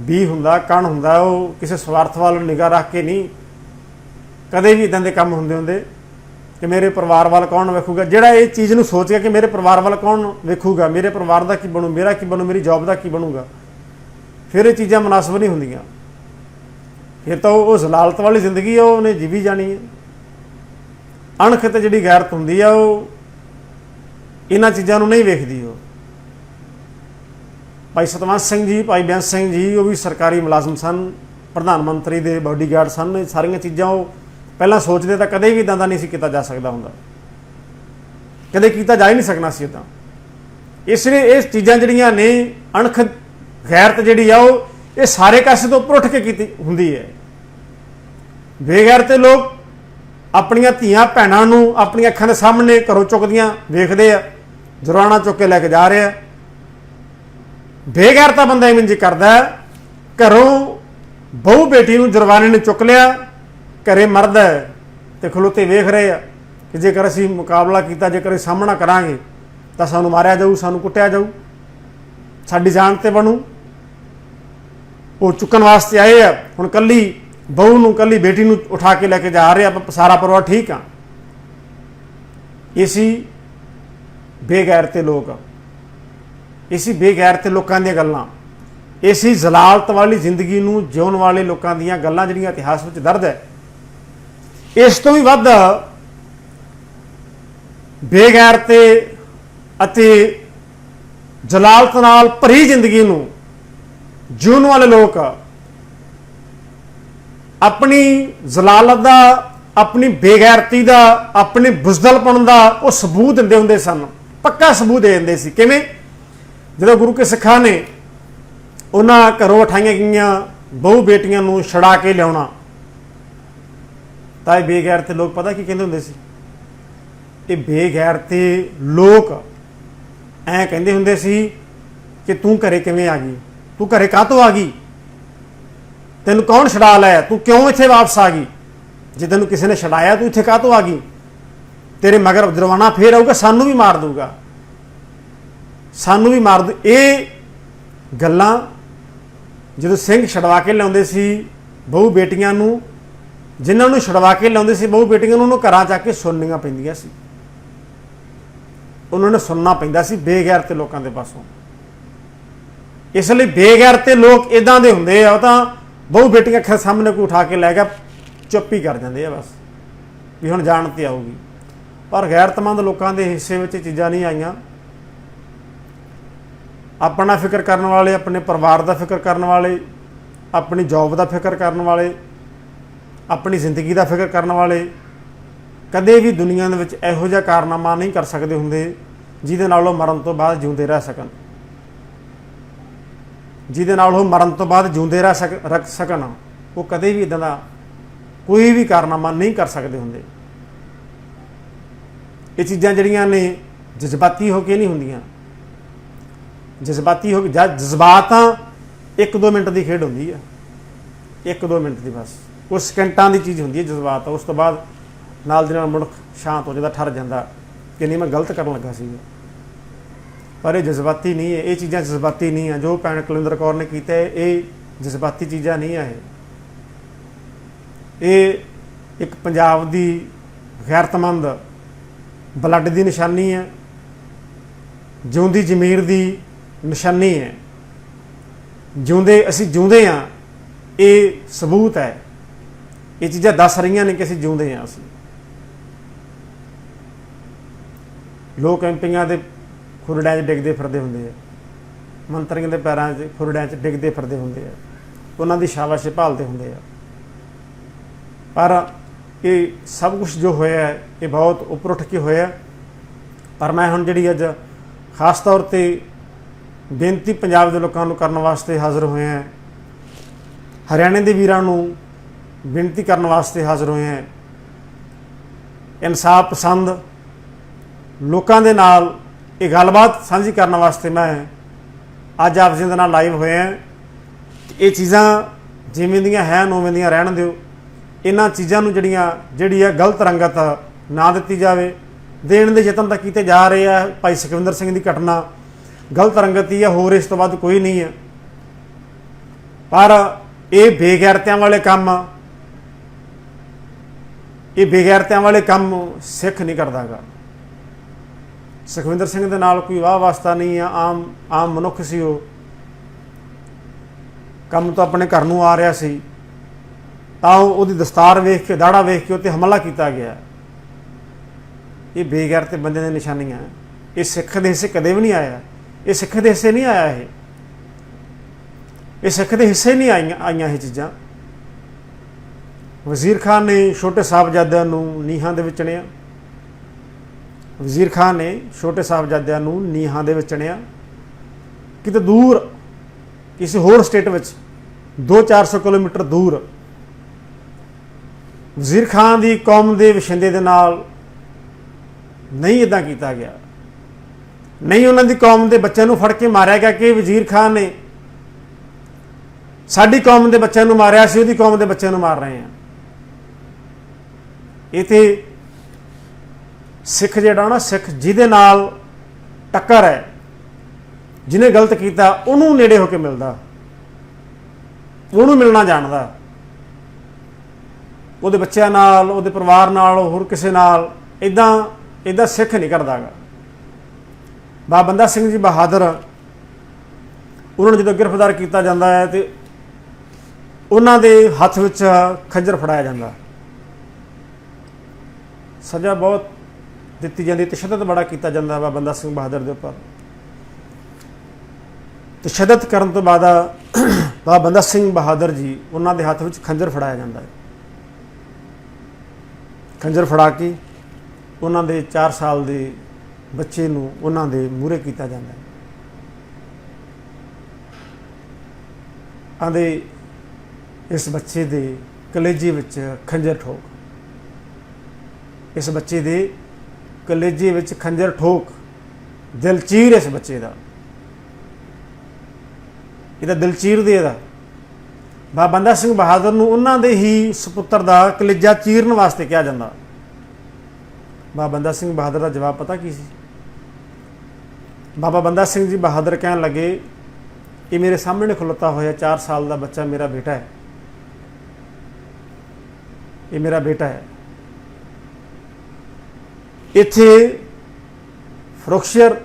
ਵੀ ਹੁੰਦਾ ਕਣ ਹੁੰਦਾ ਉਹ ਕਿਸੇ ਸਵਾਰਥ ਵੱਲ ਨਿਗਾਹ ਰੱਖ ਕੇ ਨਹੀਂ ਕਦੇ ਵੀ ਇਦਾਂ ਦੇ ਕੰਮ ਹੁੰਦੇ ਹੁੰਦੇ ਕਿ ਮੇਰੇ ਪਰਿਵਾਰ ਵੱਲ ਕੌਣ ਵੇਖੂਗਾ? ਜਿਹੜਾ ਇਹ ਚੀਜ਼ ਨੂੰ ਸੋਚ ਗਿਆ ਕਿ ਮੇਰੇ ਪਰਿਵਾਰ ਵੱਲ ਕੌਣ ਵੇਖੂਗਾ? ਮੇਰੇ ਪਰਿਵਾਰ ਦਾ ਕੀ ਬਣੂ? ਮੇਰਾ ਕੀ ਬਣੂ? ਮੇਰੀ ਜੌਬ ਦਾ ਕੀ ਬਣੂਗਾ? ਫਿਰ ਇਹ ਚੀਜ਼ਾਂ ਮੁਨਾਸਬ ਨਹੀਂ ਹੁੰਦੀਆਂ। ਫਿਰ ਤਾਂ ਉਹ ਜ਼ਲਾਲਤ ਵਾਲੀ ਜ਼ਿੰਦਗੀ ਆ ਉਹਨੇ ਜੀਵੀ ਜਾਣੀ ਹੈ ਅਣਖ ਤੇ ਜਿਹੜੀ ਗੈਰਤ ਹੁੰਦੀ ਆ, ਉਹ ਇਹਨਾਂ ਚੀਜ਼ਾਂ ਨੂੰ ਨਹੀਂ ਵੇਖਦੀ ਉਹ। ਭਾਈ ਸਤਵੰਤ ਸਿੰਘ ਜੀ, ਭਾਈ ਬੈਂਸ ਸਿੰਘ ਜੀ, ਉਹ ਵੀ ਸਰਕਾਰੀ ਮੁਲਾਜ਼ਮ ਸਨ, ਪ੍ਰਧਾਨ ਮੰਤਰੀ ਦੇ ਬਾਡੀਗਾਰਡ ਸਨ, ਇਹ ਸਾਰੀਆਂ ਚੀਜ਼ਾਂ ਉਹ ਪਹਿਲਾਂ ਸੋਚਦੇ ਤਾਂ ਕਦੇ ਵੀ ਇਦਾਂ ਦਾ ਨਹੀਂ ਸੀ ਕੀਤਾ ਜਾ ਸਕਦਾ ਹੁੰਦਾ। ਕਦੇ ਕੀਤਾ ਜਾ ਹੀ ਨਹੀਂ ਸਕਣਾ ਸੀ ਇਦਾਂ ਇਸ ਲਈ ਇਹ ਚੀਜ਼ਾਂ ਜਿਹੜੀਆਂ ਨੇ, ਅਣਖ ਗੈਰਤ ਜਿਹੜੀ ਆ ਉਹ, ਇਹ ਸਾਰੇ ਕਾਸੇ ਤੋਂ ਉੱਪਰ ਉੱਠ ਕੇ ਕੀਤੀ ਹੁੰਦੀ ਹੈ। ਬੇਗੈਰ ਬੇਗੈਰਤੇ ਲੋਕ ਆਪਣੀਆਂ ਧੀਆਂ ਭੈਣਾਂ ਨੂੰ ਆਪਣੀਆਂ ਅੱਖਾਂ ਦੇ ਸਾਹਮਣੇ ਘਰੋਂ ਚੁੱਕਦੀਆਂ ਵੇਖਦੇ ਆ ਜੁਰਮਾਨਾ ਚੁੱਕ ਕੇ ਲੈ ਕੇ ਜਾ ਰਹੇ। ਆ ਬੇਗੈਰਤਾ ਬੰਦਾ ਇਵੇਂ ਜੀ ਕਰਦਾ ਘਰੋਂ ਬਹੂ ਬੇਟੀ ਨੂੰ ਜੁਰਮਾਨੇ ਨੇ ਚੁੱਕ ਲਿਆ ਘਰੇ ਮਰਦ ਹੈ ਤੇ ਖਲੋਤੇ ਵੇਖ ਰਹੇ ਆ ਕਿ ਜੇਕਰ ਅਸੀਂ ਮੁਕਾਬਲਾ ਕੀਤਾ, ਜੇਕਰ ਅਸੀਂ ਸਾਹਮਣਾ ਕਰਾਂਗੇ, ਤਾਂ ਸਾਨੂੰ ਮਾਰਿਆ ਜਾਊ, ਸਾਨੂੰ ਕੁੱਟਿਆ ਜਾਊ। ਸਾਡੀ ਜਾਨ ਤੇ ਬਣੂ। ਉਹ ਚੁੱਕਣ ਵਾਸਤੇ ਆਏ ਆ। ਹੁਣ ਕੱਲੀ ਬਹੂ ਨੂੰ, ਕੱਲੀ ਬੇਟੀ ਨੂੰ ਉਠਾ ਕੇ ਲੈ ਕੇ ਜਾ ਰਹੇ ਆ। ਆਪਾਂ ਸਾਰਾ ਪਰਿਵਾਰ ਠੀਕ ਆ। ਇਸੀ ਬੇਗੈਰਤੇ ਲੋਕ। ਇਸੀ ਬੇਗੈਰਤੇ ਲੋਕਾਂ ਦੀਆਂ ਗੱਲਾਂ। ਇਸੀ ਜ਼ਲਾਲਤ ਵਾਲੀ ਜ਼ਿੰਦਗੀ ਨੂੰ ਜਿਉਣ ਵਾਲੇ ਲੋਕਾਂ ਦੀਆਂ ਗੱਲਾਂ ਜਿਹੜੀਆਂ ਇਤਿਹਾਸ ਵਿੱਚ ਦਰਜ ਹੈ। ਇਸ ਤੋਂ ਵੀ ਵੱਧ ਬੇਗੈਰ 'ਤੇ ਅਤੇ ਜਲਾਲਤ ਨਾਲ ਭਰੀ ਜ਼ਿੰਦਗੀ ਨੂੰ ਜਿਉਣ ਵਾਲੇ ਲੋਕ ਆਪਣੀ ਜ਼ਲਾਲਤ ਦਾ, ਆਪਣੀ ਬੇਗੈਰਤੀ ਦਾ, ਆਪਣੇ ਬੁਜ਼ਦਲਪਣ ਦਾ ਉਹ ਸਬੂਤ ਦਿੰਦੇ ਹੁੰਦੇ ਸਨ। ਪੱਕਾ ਸਬੂਤ ਦੇ ਦਿੰਦੇ ਸੀ। ਕਿਵੇਂ? ਜਦੋਂ ਗੁਰੂ ਕੇ ਸਿੱਖਾਂ ਨੇ ਉਹਨਾਂ ਘਰੋਂ ਉਠਾਈਆਂ ਗਈਆਂ ਬਹੁ ਬੇਟੀਆਂ ਨੂੰ ਛੜਾ ਕੇ ਲਿਆਉਣਾ ਤਾਂ ਇਹ ਬੇਗੈਰ ਤੇ ਲੋਕ ਪਤਾ ਕੀ ਕਹਿੰਦੇ ਹੁੰਦੇ ਸੀ? ਇਹ ਬੇਗੈਰ ਤੇ ਲੋਕ ਐ ਕਹਿੰਦੇ ਹੁੰਦੇ ਸੀ ਕਿ ਤੂੰ ਘਰੇ ਕਿਵੇਂ ਆ ਗਈ? ਤੂੰ ਘਰੇ ਕਾਹਤੋਂ ਆ ਗਈ? ਤੈਨੂੰ ਕੌਣ ਛਡਾ ਲਿਆ ਤੂੰ ਕਿਉਂ ਇੱਥੇ ਵਾਪਸ ਆ ਗਈ? ਜੇ ਤੈਨੂੰ ਕਿਸੇ ਨੇ ਛਡਾਇਆ, ਤੂੰ ਇੱਥੇ ਕਾਹਤੋਂ ਆ ਗਈ? ਤੇਰੇ ਮਗਰ ਜਰਵਾਨਾ ਫੇਰ ਆਊਗਾ, ਸਾਨੂੰ ਵੀ ਮਾਰ ਦਊਗਾ। ਸਾਨੂੰ ਵੀ ਮਾਰ ਦੂ ਇਹ ਗੱਲਾਂ ਜਦੋਂ ਸਿੰਘ ਛਡਵਾ ਕੇ ਲਿਆਉਂਦੇ ਸੀ, ਬਹੁ ਬੇਟੀਆਂ ਨੂੰ ਜਿਨ੍ਹਾਂ ਨੂੰ ਛੁਡਵਾ ਕੇ ਲਿਆਉਂਦੇ ਸੀ, ਬਹੁ ਬੇਟੀਆਂ ਨੂੰ ਉਹਨੂੰ ਘਰਾਂ ਜਾ ਕੇ ਸੁਣਨੀਆਂ ਪੈਂਦੀਆਂ ਸੀ। ਉਹਨਾਂ ਨੂੰ ਸੁਣਨਾ ਪੈਂਦਾ ਸੀ ਬੇਗੈਰ ਤੇ ਲੋਕਾਂ ਦੇ ਪਾਸੋਂ। ਇਸ ਲਈ ਬੇਗੈਰ ਤੇ ਲੋਕ ਇਦਾਂ ਦੇ ਹੁੰਦੇ ਆ, ਉਹ ਤਾਂ ਬਹੁ ਬੇਟੀਆਂ ਅੱਖਾਂ ਸਾਹਮਣੇ ਕੋਈ ਉਠਾ ਕੇ ਲੈ ਗਿਆ, ਚੁੱਪ ਹੀ ਕਰ ਜਾਂਦੇ ਆ ਬਸ। ਵੀ ਹੁਣ ਜਾਣ ਤੇ ਆਊਗੀ। ਪਰ ਗੈਰਤਮੰਦ ਲੋਕਾਂ ਦੇ ਹਿੱਸੇ ਵਿੱਚ ਇਹ ਚੀਜ਼ਾਂ ਨਹੀਂ ਆਈਆਂ। ਆਪਣਾ ਫਿਕਰ ਕਰਨ ਵਾਲੇ, ਆਪਣੇ ਪਰਿਵਾਰ ਦਾ ਫਿਕਰ ਕਰਨ ਵਾਲੇ, ਆਪਣੀ ਜੌਬ ਦਾ ਫਿਕਰ ਕਰਨ ਵਾਲੇ ਆਪਣੀ ਜ਼ਿੰਦਗੀ ਦਾ ਫਿਕਰ ਕਰਨ ਵਾਲੇ ਕਦੇ ਵੀ ਦੁਨੀਆ ਦੇ ਵਿੱਚ ਇਹੋ ਜਿਹਾ ਕਾਰਨਾਮਾ ਨਹੀਂ ਕਰ ਸਕਦੇ ਹੁੰਦੇ ਜਿਹਦੇ ਨਾਲ ਉਹ ਮਰਨ ਤੋਂ ਬਾਅਦ ਜਿਉਂਦੇ ਰਹਿ ਸਕਣ। ਜਿਹਦੇ ਨਾਲ ਉਹ ਮਰਨ ਤੋਂ ਬਾਅਦ ਜਿਉਂਦੇ ਰਹਿ ਰੱਖ ਸਕਣ, ਉਹ ਕਦੇ ਵੀ ਇਦਾਂ ਦਾ ਕੋਈ ਵੀ ਕਾਰਨਾਮਾ ਨਹੀਂ ਕਰ ਸਕਦੇ ਹੁੰਦੇ। ਇਹ ਚੀਜ਼ਾਂ ਜਿਹੜੀਆਂ ਨੇ ਜਜ਼ਬਾਤੀ ਹੋ ਕੇ ਨਹੀਂ ਹੁੰਦੀਆਂ। ਜਜ਼ਬਾਤੀ ਹੋ ਕੇ ਜਜ਼ਬਾਤਾਂ 1-2 ਮਿੰਟ ਦੀ ਖੇਡ ਹੁੰਦੀ ਆ। 1-2 ਮਿੰਟ ਦੀ ਬਸ। ਉਹ ਸਕਿੰਟਾਂ ਦੀ ਚੀਜ਼ ਹੁੰਦੀ ਹੈ ਜਜ਼ਬਾਤ, ਉਸ ਤੋਂ ਬਾਅਦ ਨਾਲ ਦੀ ਨਾਲ ਮੁਲਕ ਸ਼ਾਂਤ ਹੋ ਜਾਂਦਾ, ਠਰ ਜਾਂਦਾ, ਕਿ ਨਹੀਂ ਮੈਂ ਗਲਤ ਕਰਨ ਲੱਗਾ ਸੀ। ਪਰ ਇਹ ਜਜ਼ਬਾਤੀ ਨਹੀਂ ਹੈ, ਇਹ ਚੀਜ਼ਾਂ ਜਜ਼ਬਾਤੀ ਨਹੀਂ ਆ ਜੋ ਭੈਣ ਕੁਲਿੰਦਰ ਕੌਰ ਨੇ ਕੀਤਾ, ਇਹ ਜਜ਼ਬਾਤੀ ਚੀਜ਼ਾਂ ਨਹੀਂ ਆ ਇਹ। ਇਹ ਇੱਕ ਪੰਜਾਬ ਦੀ ਗੈਰਤਮੰਦ, ਬਲੱਡ ਦੀ ਨਿਸ਼ਾਨੀ ਹੈ, ਜਿਉਂਦੀ ਜ਼ਮੀਰ ਦੀ ਨਿਸ਼ਾਨੀ ਹੈ। ਜਿਉਂਦੇ, ਅਸੀਂ ਜਿਉਂਦੇ ਆ ਇਹ ਸਬੂਤ ਹੈ। ਇਹ ਚੀਜ਼ਾਂ ਦੱਸ ਰਹੀਆਂ ਨੇ ਕਿ ਅਸੀਂ ਜਿਉਂਦੇ ਹਾਂ ਅਸੀਂ। ਲੋਕ ਐਮਪੀਆਂ ਦੇ ਖੁਰੜਿਆਂ 'ਚ ਡਿੱਗਦੇ ਫਿਰਦੇ ਹੁੰਦੇ ਆ। ਮੰਤਰੀਆਂ ਦੇ ਪੈਰਾਂ 'ਚ, ਖੁਰੜਿਆਂ 'ਚ ਡਿੱਗਦੇ ਫਿਰਦੇ ਹੁੰਦੇ ਆ। ਉਹਨਾਂ ਦੀ ਸ਼ਾਬਾਸ਼ੀ ਭਾਲਦੇ ਹੁੰਦੇ ਆ। ਪਰ ਇਹ ਸਭ ਕੁਝ ਜੋ ਹੋਇਆ, ਇਹ ਬਹੁਤ ਉੱਪਰ ਉੱਠ ਕੇ ਹੋਇਆ। ਪਰ ਮੈਂ ਹੁਣ ਜਿਹੜੀ ਅੱਜ ਖਾਸ ਤੌਰ ਤੇ ਬੇਨਤੀ ਪੰਜਾਬ ਦੇ ਲੋਕਾਂ ਨੂੰ ਕਰਨ ਵਾਸਤੇ ਹਾਜ਼ਰ ਹੋਏ ਹਾਂ। ਹਰਿਆਣੇ ਦੇ ਵੀਰਾਂ ਨੂੰ ਬੇਨਤੀ ਕਰਨ ਵਾਸਤੇ ਹਾਜ਼ਰ ਹੋਏ ਹਾਂ। ਇਨਸਾਫ ਪਸੰਦ ਲੋਕਾਂ ਦੇ ਨਾਲ ਇਹ ਗੱਲਬਾਤ ਸਾਂਝੀ ਕਰਨ ਵਾਸਤੇ ਮੈਂ ਅੱਜ ਆਪ ਜੀ ਦੇ ਨਾਲ ਲਾਈਵ ਹੋਏ ਹਾਂ। ਇਹ ਚੀਜ਼ਾਂ ਜਿਵੇਂ ਦੀਆਂ ਹੈ ਉਵੇਂ ਦੀਆਂ ਰਹਿਣ ਦਿਓ। ਇਹਨਾਂ ਚੀਜ਼ਾਂ ਨੂੰ ਜਿਹੜੀਆਂ, ਜਿਹੜੀ ਆ ਗਲਤ ਰੰਗਤ ਨਾ ਦਿੱਤੀ ਜਾਵੇ। ਦੇਣ ਦੇ ਯਤਨ ਤਾਂ ਕੀਤੇ ਜਾ ਰਹੇ ਆ ਭਾਈ ਸੁਖਵਿੰਦਰ ਸਿੰਘ ਦੀ ਘਟਨਾ। ਗਲਤ ਰੰਗਤ ਹੀ ਆ, ਹੋਰ ਇਸ ਤੋਂ ਬਾਅਦ ਕੋਈ ਨਹੀਂ ਹੈ ਪਰ ਇਹ ਬੇਗੈਰਤਿਆਂ ਵਾਲੇ ਕੰਮ ਇਹ ਬੇਗੈਰਤਿਆਂ ਵਾਲੇ ਕੰਮ ਸਿੱਖ ਨਹੀਂ ਕਰਦਾਗਾ। ਸੁਖਵਿੰਦਰ ਸਿੰਘ ਦੇ ਨਾਲ ਕੋਈ ਵਾਹ ਵਾਸਤਾ ਨਹੀਂ ਆ, ਆਮ ਆਮ ਮਨੁੱਖ ਸੀ ਉਹ। ਕੰਮ ਤੋਂ ਆਪਣੇ ਘਰ ਨੂੰ ਆ ਰਿਹਾ ਸੀ। ਤਾਂ ਉਹਦੀ ਦਸਤਾਰ ਵੇਖ ਕੇ ਦਾੜਾ ਵੇਖ ਕੇ ਉੱਤੇ ਹਮਲਾ ਕੀਤਾ ਗਿਆ। ਇਹ ਬੇਗੈਰ ਤੇ ਬੰਦੇ ਦੀਆਂ ਨਿਸ਼ਾਨੀਆਂ ਇਹ ਸਿੱਖ ਦੇ ਹਿੱਸੇ ਕਦੇ ਵੀ ਨਹੀਂ ਆਇਆ। ਇਹ ਸਿੱਖ ਦੇ ਹਿੱਸੇ ਨਹੀਂ ਆਇਆ ਇਹ। ਇਹ ਸਿੱਖ ਦੇ ਹਿੱਸੇ ਨਹੀਂ ਆਈਆਂ ਆਈਆਂ ਇਹ ਚੀਜ਼ਾਂ। ਵਜ਼ੀਰ ਖਾਨ ਨੇ ਛੋਟੇ ਸਾਹਿਬਜ਼ਾਦਿਆਂ ਨੂੰ ਨੀਹਾਂ ਦੇ ਵਿੱਚ ਚਣਿਆ। ਵਜ਼ੀਰ ਖਾਨ ਨੇ ਛੋਟੇ ਸਾਹਿਬਜ਼ਾਦਿਆਂ ਨੂੰ ਨੀਹਾਂ ਦੇ ਵਿੱਚ ਚਣਿਆ। ਕਿਤੇ ਦੂਰ, ਕਿਸੇ ਹੋਰ ਸਟੇਟ ਵਿੱਚ 2-400 ਕਿਲੋਮੀਟਰ ਦੂਰ, ਵਜ਼ੀਰ ਖਾਨ ਦੀ ਕੌਮ ਦੇ ਵਸਿੰਦੇ ਦੇ ਨਾਲ ਨਹੀਂ ਇਦਾਂ ਕੀਤਾ ਗਿਆ। ਨਹੀਂ ਉਹਨਾਂ ਦੀ ਕੌਮ ਦੇ ਬੱਚਿਆਂ ਨੂੰ ਫੜ ਕੇ ਮਾਰਿਆ ਗਿਆ ਕਿ ਵਜ਼ੀਰ ਖਾਨ ਨੇ ਸਾਡੀ ਕੌਮ ਦੇ ਬੱਚਿਆਂ ਨੂੰ ਮਾਰਿਆ ਸੀ ਉਹਦੀ ਕੌਮ ਦੇ ਬੱਚਿਆਂ ਨੂੰ ਮਾਰ ਰਹੇ ਆ ਇਹ ਸਿੱਖ ਜਿਹੜਾ ਨਾ, ਸਿੱਖ ਜਿਹਦੇ ਨਾਲ ਟੱਕਰ ਹੈ, ਜਿਹਨੇ ਗਲਤ ਕੀਤਾ, ਉਹਨੂੰ ਨੇੜੇ ਹੋ ਕੇ ਮਿਲਦਾ, ਉਹਨੂੰ ਮਿਲਣਾ ਜਾਣਦਾ। ਉਹਦੇ ਬੱਚਿਆਂ ਨਾਲ, ਉਹਦੇ ਪਰਿਵਾਰ ਨਾਲ, ਹੋਰ ਕਿਸੇ ਨਾਲ ਇਦਾਂ ਇਦਾਂ ਸਿੱਖ ਨਹੀਂ ਕਰਦਾਗਾ। ਬਾ ਬੰਦਾ ਸਿੰਘ ਜੀ ਬਹਾਦਰ, ਉਹਨਾਂ ਨੂੰ ਜਦੋਂ ਗ੍ਰਿਫਤਾਰ ਕੀਤਾ ਜਾਂਦਾ ਹੈ ਤੇ ਉਹਨਾਂ ਦੇ ਹੱਥ ਵਿੱਚ ਖੰਜਰ ਫੜਾਇਆ ਜਾਂਦਾ। ਸਜ਼ਾ ਬਹੁਤ ਦਿੱਤੀ ਜਾਂਦੀ ਤਸ਼ੱਦਦ ਬੜਾ ਕੀਤਾ ਜਾਂਦਾ ਵਾ ਬੰਦਾ ਸਿੰਘ ਬਹਾਦਰ ਦੇ ਉੱਪਰ। ਤਸ਼ੱਦਦ ਕਰਨ ਤੋਂ ਬਾਅਦ ਬਾਬਾ ਬੰਦਾ ਸਿੰਘ ਬਹਾਦਰ ਜੀ, ਉਹਨਾਂ ਦੇ ਹੱਥ ਵਿੱਚ ਖੰਜਰ ਫੜਾਇਆ ਜਾਂਦਾ ਹੈ। ਖੰਜਰ ਫੜਾ ਕੇ ਉਹਨਾਂ ਦੇ 4 ਸਾਲ ਦੇ ਬੱਚੇ ਨੂੰ ਉਹਨਾਂ ਦੇ ਮੂਹਰੇ ਕੀਤਾ ਜਾਂਦਾ ਹੈ। ਆਂਦੇ ਇਸ ਬੱਚੇ ਦੇ ਕਲੇਜੇ ਵਿੱਚ ਖੰਜਰ ਠੋਕ। ਇਸ ਬੱਚੇ ਦੇ ਕਲੇਜੇ ਵਿੱਚ ਖੰਜਰ ਠੋਕ, ਦਿਲ ਚੀਰ ਇਸ ਬੱਚੇ ਦਾ। ਇਹਦਾ ਦਿਲ ਚੀਰ ਦੇ ਇਹਦਾ। ਬਾਬਾ ਬੰਦਾ ਸਿੰਘ ਬਹਾਦਰ ਨੂੰ ਉਹਨਾਂ ਦੇ ਹੀ ਸੁਪੁੱਤਰ ਦਾ ਕਲੇਜਾ ਚੀਰਨ ਵਾਸਤੇ ਕਿਹਾ ਜਾਂਦਾ। ਬਾਬਾ ਬੰਦਾ ਸਿੰਘ ਬਹਾਦਰ ਦਾ ਜਵਾਬ ਪਤਾ ਕੀ ਸੀ? ਬਾਬਾ ਬੰਦਾ ਸਿੰਘ ਜੀ ਬਹਾਦਰ ਕਹਿਣ ਲੱਗੇ, ਇਹ ਮੇਰੇ ਸਾਹਮਣੇ ਖਲੋਤਾ ਹੋਇਆ 4 ਸਾਲ ਦਾ ਬੱਚਾ ਮੇਰਾ ਬੇਟਾ ਹੈ। ਇਹ ਮੇਰਾ ਬੇਟਾ ਹੈ। ਇੱਥੇ ਫਰੋਕਸ਼ਰ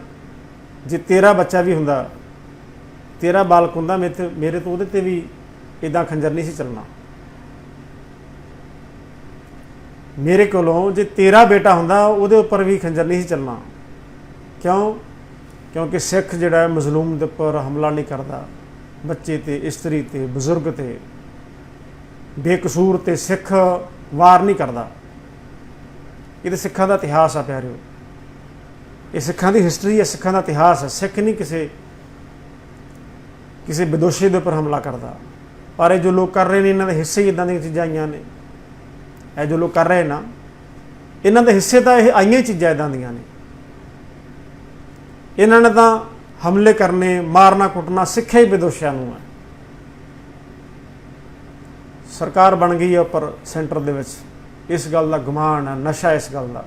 ਜੇ ਤੇਰਾ ਬੱਚਾ ਵੀ ਹੁੰਦਾ, ਤੇਰਾ ਬਾਲਕ ਹੁੰਦਾ, ਮੇਰੇ ਮੇਰੇ ਤੋਂ ਉਹਦੇ ਤੇ ਵੀ ਇਦਾਂ ਖੰਜਰ ਨਹੀਂ ਸੀ ਚੱਲਣਾ। ਮੇਰੇ ਕੋਲੋਂ ਜੇ ਤੇਰਾ ਬੇਟਾ ਹੁੰਦਾ, ਉਹਦੇ ਉੱਪਰ ਵੀ ਖੰਜਰ ਨਹੀਂ ਸੀ ਚੱਲਣਾ। ਕਿਉਂ? ਕਿਉਂਕਿ ਸਿੱਖ ਜਿਹੜਾ ਹੈ ਮਜ਼ਲੂਮ ਦੇ ਉੱਪਰ ਹਮਲਾ ਨਹੀਂ ਕਰਦਾ। ਬੱਚੇ ਤੇ, ਇਸਤਰੀ ਤੇ, ਬਜ਼ੁਰਗ ਤੇ ਬੇਕਸੂਰ ਤੇ ਸਿੱਖ ਵਾਰ ਨਹੀਂ ਕਰਦਾ। ਇਹ ਤਾਂ ਸਿੱਖਾਂ ਦਾ ਇਤਿਹਾਸ ਆ ਪਿਆਰਿਓ। ਇਹ ਸਿੱਖਾਂ ਦੀ ਹਿਸਟਰੀ ਹੈ ਸਿੱਖਾਂ ਦਾ ਇਤਿਹਾਸ ਹੈ ਸਿੱਖ ਨਹੀਂ ਕਿਸੇ ਕਿਸੇ ਬਦੋਸ਼ੀ ਦੇ ਉੱਪਰ ਹਮਲਾ ਕਰਦਾ। ਪਰ ਇਹ ਜੋ ਲੋਕ ਕਰ ਰਹੇ ਨੇ, ਇਹਨਾਂ ਦੇ ਹਿੱਸੇ ਹੀ ਇਦਾਂ ਦੀਆਂ ਚੀਜ਼ਾਂ ਆਈਆਂ ਨੇ। ਇਹ ਜੋ ਲੋਕ ਕਰ ਰਹੇ ਨਾ, ਇਹਨਾਂ ਦੇ ਹਿੱਸੇ ਤਾਂ ਇਹ ਆਈਆਂ ਹੀ ਚੀਜ਼ਾਂ ਇਦਾਂ ਦੀਆਂ ਨੇ। ਇਹਨਾਂ ਨੇ ਤਾਂ ਹਮਲੇ ਕਰਨੇ, ਮਾਰਨਾ, ਕੁੱਟਣਾ ਸਿੱਖਿਆ ਹੀ ਬੇਦੋਸ਼ਿਆਂ ਨੂੰ ਹੈ ਸਰਕਾਰ ਬਣ ਗਈ ਹੈ ਉੱਪਰ ਸੈਂਟਰ ਦੇ ਵਿੱਚ। ਇਸ ਗੱਲ ਦਾ ਗੁਮਾਨ ਹੈ, ਨਸ਼ਾ ਇਸ ਗੱਲ ਦਾ।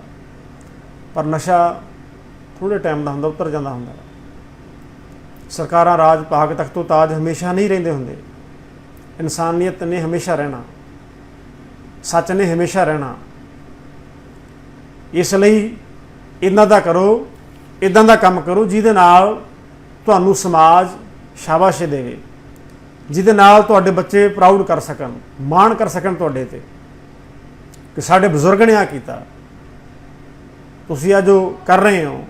ਪਰ ਨਸ਼ਾ ਥੋੜੇ ਟਾਈਮ ਦਾ ਹੁੰਦਾ, ਉਤਰ ਜਾਂਦਾ ਹੁੰਦਾ। ਸਰਕਾਰਾਂ ਰਾਜ ਭਾਗ ਤੱਕ ਤਾਜ ਹਮੇਸ਼ਾ ਨਹੀਂ ਰਹਿੰਦੇ ਹੁੰਦੇ। ਇਨਸਾਨੀਅਤ ਨੇ ਹਮੇਸ਼ਾ ਰਹਿਣਾ। ਸੱਚ ਨੇ ਹਮੇਸ਼ਾ ਰਹਿਣਾ। ਇਸ ਲਈ ਇਹਨਾਂ ਦਾ ਕਰੋ, ਇਦਾਂ ਦਾ ਕੰਮ ਕਰੋ, ਜਿਹਦੇ ਨਾਲ ਤੁਹਾਨੂੰ ਸਮਾਜ ਸ਼ਾਬਾਸ਼ ਦੇਵੇ। ਜਿਹਦੇ ਨਾਲ ਤੁਹਾਡੇ ਬੱਚੇ ਪ੍ਰਾਊਡ ਕਰ ਸਕਣ, ਮਾਣ ਕਰ ਸਕਣ ਤੁਹਾਡੇ ਤੇ। ਕਿ ਸਾਡੇ ਬਜ਼ੁਰਗ ਨੇ ਆ ਕੀਤਾ। ਤੁਸੀਂ ਆ ਜੋ ਕਰ ਰਹੇ ਹੋ।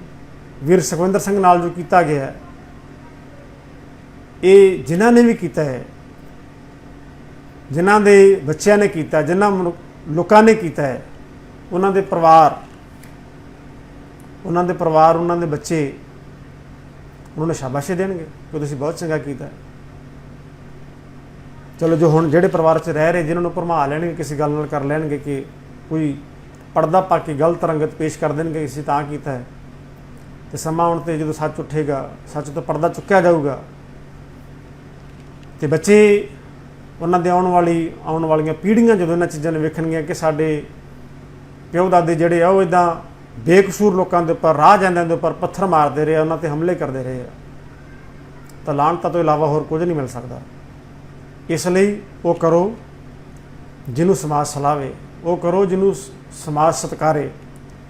ਵੀਰ ਸੁਖਵਿੰਦਰ ਸਿੰਘ ਨਾਲ ਜੋ ਕੀਤਾ ਗਿਆ ਹੈ, ਇਹ ਜਿਨ੍ਹਾਂ ਨੇ ਵੀ ਕੀਤਾ ਹੈ, ਜਿਨ੍ਹਾਂ ਦੇ ਬੱਚਿਆਂ ਨੇ ਕੀਤਾ, ਜਿਨ੍ਹਾਂ ਮਨੁ- ਲੋਕਾਂ ਨੇ ਕੀਤਾ ਹੈ, ਉਹਨਾਂ ਦੇ ਪਰਿਵਾਰ, ਉਹਨਾਂ ਦੇ ਪਰਿਵਾਰ, ਉਹਨਾਂ ਦੇ ਬੱਚੇ, ਉਹਨਾਂ ਨੂੰ ਸ਼ਾਬਾਸ਼ੇ ਦੇਣਗੇ ਕਿ ਤੁਸੀਂ ਬਹੁਤ ਚੰਗਾ ਕੀਤਾ ਚਲੋ ਜੋ ਹੁਣ ਜਿਹੜੇ ਪਰਿਵਾਰ 'ਚ ਰਹਿ ਰਹੇ, ਜਿਨ੍ਹਾਂ ਨੂੰ ਭਰਮਾ ਲੈਣਗੇ, ਕਿਸੇ ਗੱਲ ਨਾਲ ਕਰ ਲੈਣਗੇ ਕਿ ਕੋਈ ਪਰਦਾ ਪਾ ਕੇ ਗਲਤ ਰੰਗਤ ਪੇਸ਼ ਕਰ ਦੇਣਗੇ ਕਿ ਅਸੀਂ ਤਾਂ ਕੀਤਾ ਹੈ। ਤੇ ਸਮਾਂ ਆਉਣ ਤੇ ਜਦੋਂ ਸੱਚ ਉੱਠੇਗਾ, ਸੱਚ ਤੋਂ ਪਰਦਾ ਚੁੱਕਿਆ ਜਾਊਗਾ, ਤੇ ਬੱਚੇ, ਉਹਨਾਂ ਦੇ ਆਉਣ ਵਾਲੀ, ਆਉਣ ਵਾਲੀਆਂ ਪੀੜ੍ਹੀਆਂ ਜਦੋਂ ਇਹਨਾਂ ਚੀਜ਼ਾਂ ਨੂੰ ਵੇਖਣਗੀਆਂ ਕਿ ਸਾਡੇ ਪਿਓ ਦਾਦੇ ਜਿਹੜੇ ਆ, ਉਹ ਇਦਾਂ ਬੇਕਸੂਰ ਲੋਕਾਂ ਦੇ ਉੱਪਰ, ਰਾਹ ਜਾਂਦਿਆਂ ਦੇ ਉੱਪਰ ਪੱਥਰ ਮਾਰਦੇ ਰਹੇ ਉਹਨਾਂ ਤੇ ਹਮਲੇ ਕਰਦੇ ਰਹੇ ਆ। ਤਾਂ ਲਾਹਨਤਾਂ ਤੋਂ ਇਲਾਵਾ ਹੋਰ ਕੁਝ ਨਹੀਂ ਮਿਲ ਸਕਦਾ। ਇਸ ਲਈ ਉਹ ਕਰੋ ਜਿਹਨੂੰ ਸਮਾਜ ਸਲਾਵੇ, ਉਹ ਕਰੋ ਜਿਹਨੂੰ ਸਮਾਜ ਸਤਕਾਰੇ,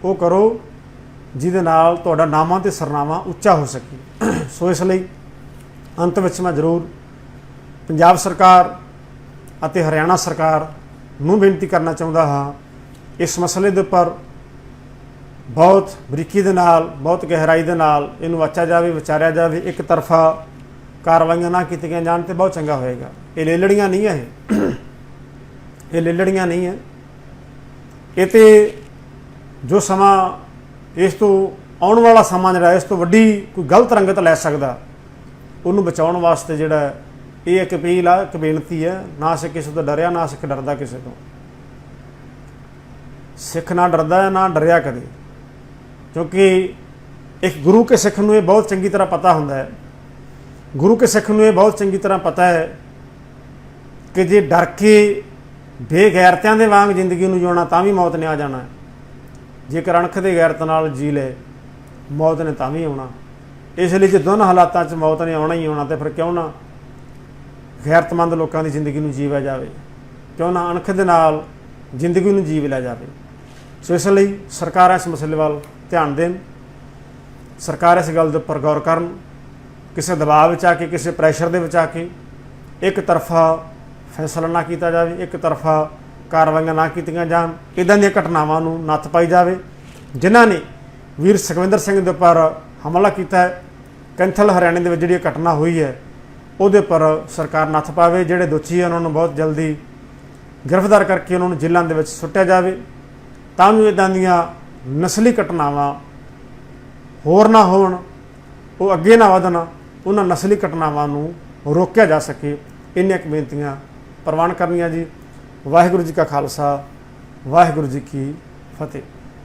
ਉਹ ਕਰੋ ਜਿਹਦੇ ਨਾਲ ਤੁਹਾਡਾ ਨਾਮਾਂ ਤੇ ਸਰਨਾਵਾਂ ਉੱਚਾ ਹੋ ਸਕੇ। ਸੋ ਇਸ ਲਈ ਅੰਤ ਵਿੱਚ ਮੈਂ ਜ਼ਰੂਰ ਪੰਜਾਬ ਸਰਕਾਰ ਅਤੇ ਹਰਿਆਣਾ ਸਰਕਾਰ ਨੂੰ ਬੇਨਤੀ ਕਰਨਾ ਚਾਹੁੰਦਾ ਹਾਂ, ਇਸ ਮਸਲੇ ਦੇ ਉੱਪਰ ਬਹੁਤ ਬਰੀਕੀ ਦੇ ਨਾਲ, ਬਹੁਤ ਗਹਿਰਾਈ ਦੇ ਨਾਲ ਇਹਨੂੰ ਵਾਚਿਆ ਜਾਵੇ, ਵਿਚਾਰਿਆ ਜਾਵੇ, ਇੱਕ ਤਰਫਾ ਕਾਰਵਾਈਆਂ ਨਾ ਕੀਤੀਆਂ ਜਾਣ ਤੇ ਬਹੁਤ ਚੰਗਾ ਹੋਏਗਾ। ਇਹ ਲੇਲੜੀਆਂ ਨਹੀਂ ਹੈ ਇਹ ਲੇਲੜੀਆਂ ਨਹੀਂ ਹੈ ਇਹ ਤੇ ਜੋ ਸਮਾਂ ਇਸ ਤੋਂ ਆਉਣ ਵਾਲਾ ਸਮਾਂ ਜਿਹੜਾ, ਇਸ ਤੋਂ ਵੱਡੀ ਕੋਈ ਗਲਤ ਰੰਗਤ ਲੈ ਸਕਦਾ, ਉਹਨੂੰ ਬਚਾਉਣ ਵਾਸਤੇ ਜਿਹੜਾ ਇਹ ਇੱਕ ਅਪੀਲ ਆ, ਇੱਕ ਬੇਨਤੀ ਹੈ ਨਾ ਸਿੱਖ ਕਿਸੇ ਤੋਂ ਡਰਿਆ, ਨਾ ਸਿੱਖ ਡਰਦਾ ਕਿਸੇ ਤੋਂ। ਸਿੱਖ ਨਾ ਡਰਦਾ ਹੈ ਨਾ ਡਰਿਆ ਕਦੇ ਕਿਉਂਕਿ ਇੱਕ ਗੁਰੂ ਕੇ ਸਿੱਖ ਨੂੰ ਇਹ ਬਹੁਤ ਚੰਗੀ ਤਰ੍ਹਾਂ ਪਤਾ ਹੁੰਦਾ ਹੈ ਗੁਰੂ ਕੇ ਸਿੱਖ ਨੂੰ ਇਹ ਬਹੁਤ ਚੰਗੀ ਤਰ੍ਹਾਂ ਪਤਾ ਹੈ ਕਿ ਜੇ ਡਰ ਕੇ ਬੇਗੈਰਤਿਆਂ ਦੇ ਵਾਂਗ ਜ਼ਿੰਦਗੀ ਨੂੰ ਜਿਉਣਾ ਤਾਂ ਵੀ ਮੌਤ ਨੇ ਆ ਜਾਣਾ ਹੈ। ਜੇਕਰ ਅਣਖ ਦੇ ਗੈਰਤ ਨਾਲ ਜੀ ਲੈ ਮੌਤ ਨੇ ਤਾਂ ਵੀ ਆਉਣਾ। ਇਸ ਲਈ ਜੇ ਦੋਨਾਂ ਹਾਲਾਤਾਂ 'ਚ ਮੌਤ ਨੇ ਆਉਣਾ ਹੀ ਆਉਣਾ, ਤੇ ਫਿਰ ਕਿਉਂ ਨਾ ਗੈਰਤਮੰਦ ਲੋਕਾਂ ਦੀ ਜ਼ਿੰਦਗੀ ਨੂੰ ਜੀਵਿਆ ਜਾਵੇ। ਕਿਉਂ ਨਾ ਅਣਖ ਦੇ ਨਾਲ ਜ਼ਿੰਦਗੀ ਨੂੰ ਜੀਵ ਲਿਆ ਜਾਵੇ। ਸੋ ਇਸ ਲਈ ਸਰਕਾਰ ਇਸ ਮਸਲੇ ਵੱਲ ਧਿਆਨ ਦੇਣ। ਸਰਕਾਰ ਇਸ ਗੱਲ ਦੇ ਉੱਪਰ ਗੌਰ ਕਰਨ। ਕਿਸੇ ਦਬਾਅ ਵਿੱਚ ਆ ਕੇ, ਕਿਸੇ ਪ੍ਰੈਸ਼ਰ ਦੇ ਵਿੱਚ ਆ ਕੇ ਇੱਕ ਤਰਫਾ ਫੈਸਲਾ ਨਾ ਕੀਤਾ ਜਾਵੇ, ਇੱਕ ਤਰਫਾ ਕਾਰਵਾਈਆਂ ਨਾ ਕੀਤੀਆਂ ਜਾਣ ਇਦਾਂ ਦੀਆਂ ਘਟਨਾਵਾਂ ਨੂੰ ਨੱਥ ਪਾਈ ਜਾਵੇ। ਜਿਨ੍ਹਾਂ ਨੇ ਵੀਰ ਸੁਖਵਿੰਦਰ ਸਿੰਘ ਦੇ ਉੱਪਰ ਹਮਲਾ ਕੀਤਾ ਹੈ, ਕੈਂਥਲ ਹਰਿਆਣੇ ਦੇ ਵਿੱਚ ਜਿਹੜੀ ਘਟਨਾ ਹੋਈ ਹੈ, ਉਹਦੇ ਉੱਪਰ ਸਰਕਾਰ ਨੱਥ ਪਾਵੇ, ਜਿਹੜੇ ਦੋਸ਼ੀ ਹਨ, ਉਹਨਾਂ ਨੂੰ ਬਹੁਤ ਜਲਦੀ ਗ੍ਰਿਫਤਾਰ ਕਰਕੇ ਉਹਨਾਂ ਨੂੰ ਜੇਲ੍ਹਾਂ ਦੇ ਵਿੱਚ ਸੁੱਟਿਆ ਜਾਵੇ। ਤਾਂ ਜੋ ਇਦਾਂ ਦੀਆਂ ਨਸਲੀ ਘਟਨਾਵਾਂ ਹੋਰ ਨਾ ਹੋਣ, ਉਹ ਅੱਗੇ ਨਾ ਵਧਣ, ਉਹਨਾਂ ਨਸਲੀ ਘਟਨਾਵਾਂ ਨੂੰ ਰੋਕਿਆ ਜਾ ਸਕੇ। ਇੰਨੀਆਂ ਕੁ ਬੇਨਤੀਆਂ ਪ੍ਰਵਾਨ ਕਰਨੀਆਂ ਜੀ। ਵਾਹਿਗੁਰੂ ਜੀ ਕਾ ਖਾਲਸਾ ਵਾਹਿਗੁਰੂ ਜੀ ਕੀ ਫਤਿਹ।